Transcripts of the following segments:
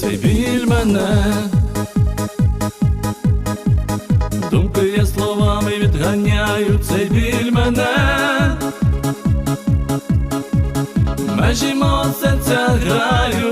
Цей біль мене, думки я словами відганяю, цей біль мене, межі мого серця грають,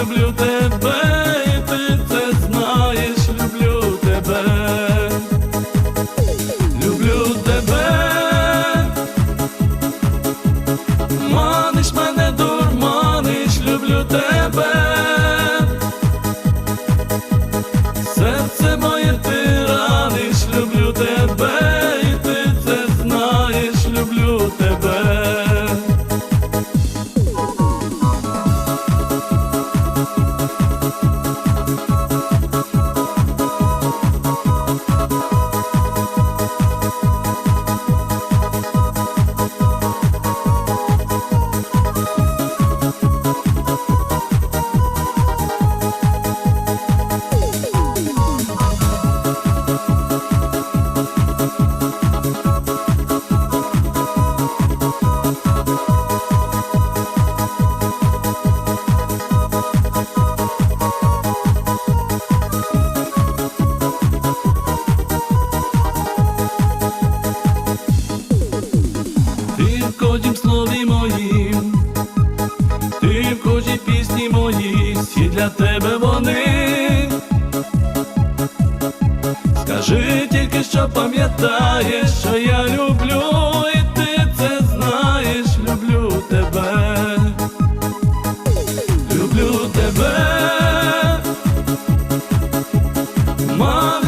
люблю тебе, і ти це знаєш, люблю тебе, люблю тебе, маниш мене, дурманиш, люблю тебе. всі для тебе вони. Скажи тільки, що пам'ятаєш, що я люблю, і ти це знаєш, люблю тебе, люблю тебе. Мам